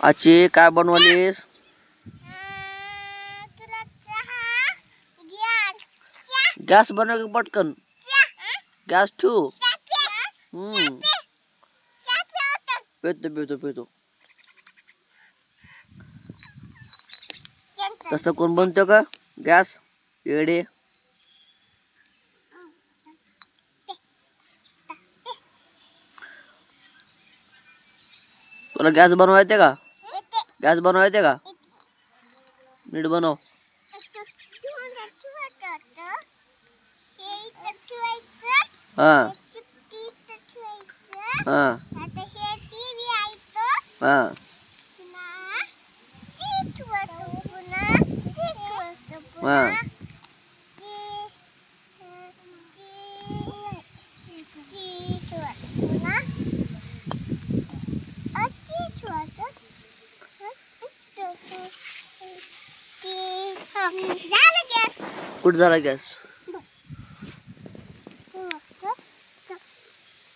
आजची काय बनवलीस? गॅस. बनव पटकन. गॅस ठेवू. हम्म. पेतो पेतो पेतो. तसं कोण बनतो का? गॅस येडे. तुला गॅस बनवा येते का? गॅस बनवा येते का? नीट बनव. हा. हा. हा. हा. कुठं झाला गॅस?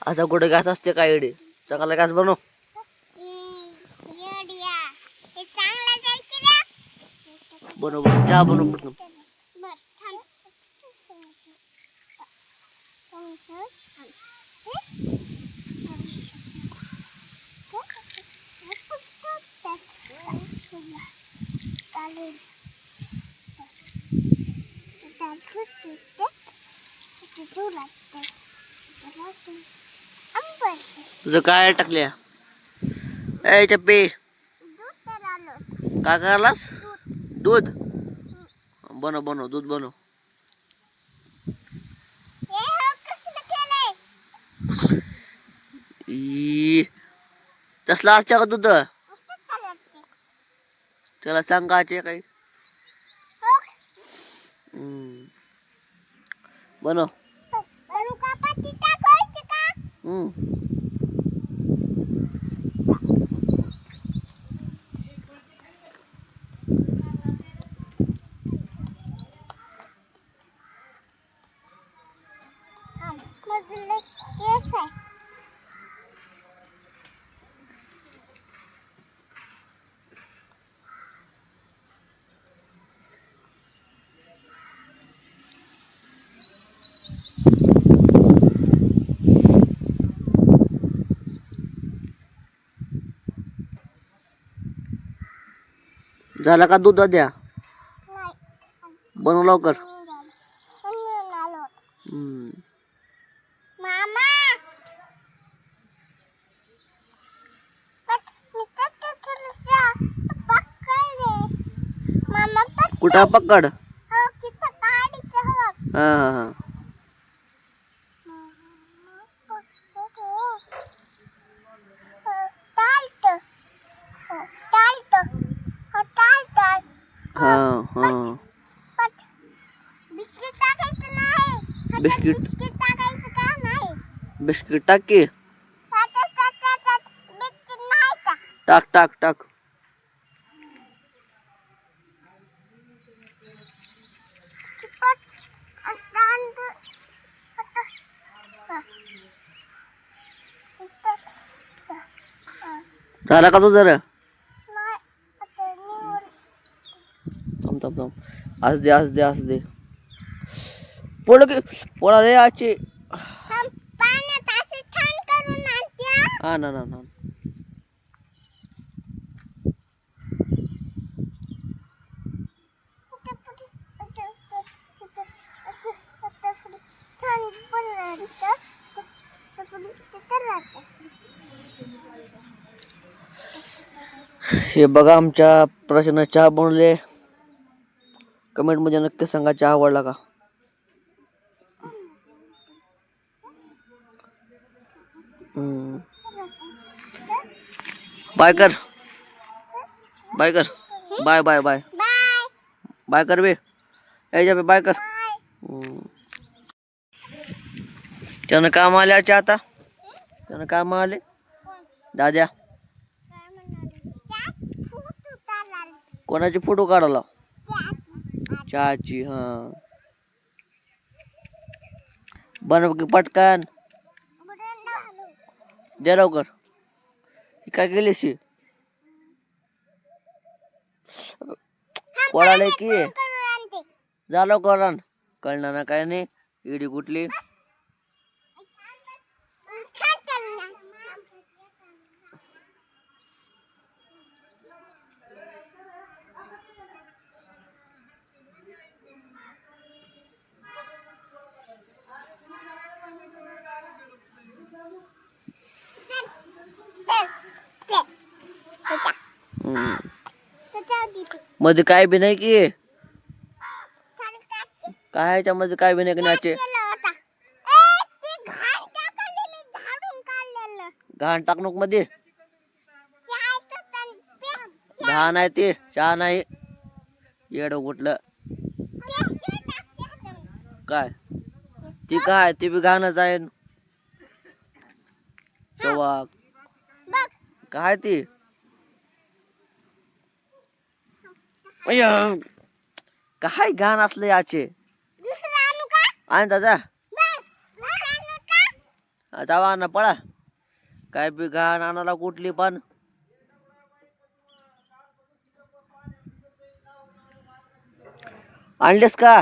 असा कुठं गॅस असते काय इडे चांगला गॅस बनव. येड्या हे बनव बनव. चहा बनव पटकन बर थांब तुझं काय टाकल्या ए चप्पी काय करायलास? दूध. बनव बनव दूध बनव. तसला असच्या का दूध. त्याला सांग काचे काही हो हम्म. बनव बनू का पाती टाकायची का हम्म. हा, मधलं केस आहे झाला का दूध द्या? बनव लवकर. कुठं? पकड. हो हवं. हा. हा हा बिस्किट टाकायचं नाही बिस्किट? बिस्किट टाकायचं का नाही बिस्किट टाक की टाक टाक टाक झाला का तू जरा नाही आता निवड थांब थांब आज दे आज दे आज दे पोळ की पोळा रे असे आणते हा. ना ना ना. हे बघा आमच्या प्रश्न चहा बनवले कमेंटमध्ये नक्की सांगा चहा आवडला का. बाय कर. बाय कर. Bye bye bye. बाय कर बे. यायच्या बे बाय कर. त्यानं काम आले आता. त्यानं काम आले. दाद्या. कोणाचे फोटो काढायला. चहाची हा. बनव की पटकन. दे लवकर. काय केलीस ही? पळाले की? झालं करण कळणार ना काय नाही. इडी कुठली छान चालू ना हम्म. त्याच्यावर देते मध्ये काय बी नाही की. काय याच्यामध्ये काय बी नाही नाचे. घाण टाकणूकमध्ये. घाण आहे ते चहा नाही येड कुठलं. काय? ती काय? ती बी घाणच आहे. तेव्हा काय ती? अय्या, काय घाण असलं याचे दुसरं आणू दादा. जावा ना पळा. काय बी घाण आणाला कुठली पण. आणलीस का?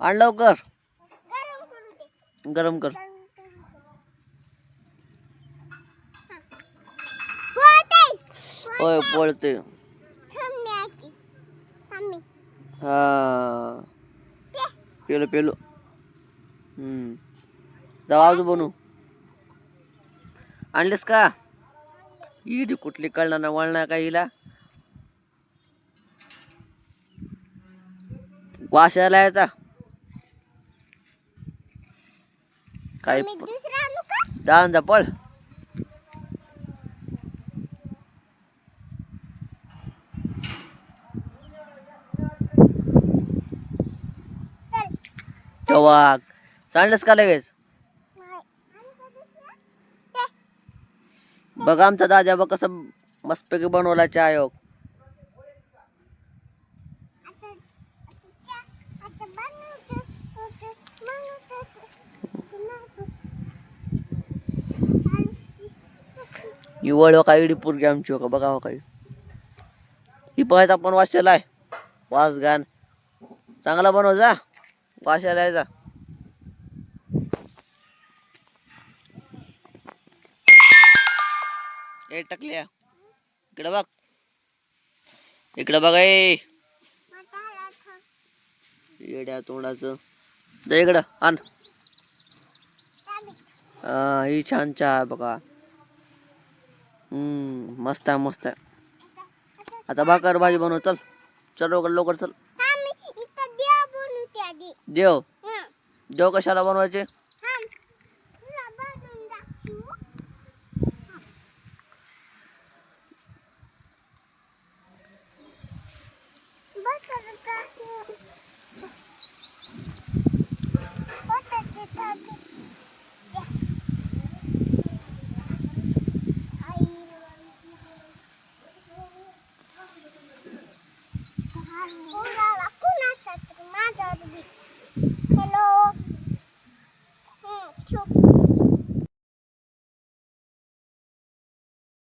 आण लवकर. गरम करू. होय पळते. हा. पेलो पेलो. हम्म. जाऊ आजू बनू आणलीस का? इडी कुठली कळणार ना वळणार का हिला? यायला यायचा. काय जाण जा पळ चल तेव्हा सांडलंस का लगेच? बघा आमचा दादा बघ कसं मस्तपैकी बनवला चायोग निवड हो काही हो पोरगी आमची हो का बघा हो काही ही. बघायचा पण वाचलेला आहे. वास घाण. चांगला बनव जा. वाशाला यायचा ए टकल्या. इकडे बघ. इकडे बघ येड्या तोंडाचं. दे इकडं आण. हा, ही छान चहा बघा. हम्म मस्त आहे मस्त आहे. आता भाकर भाजी बनव चल. चल लवकर लवकर चल. দিও। দিও কে সারা বানো আছে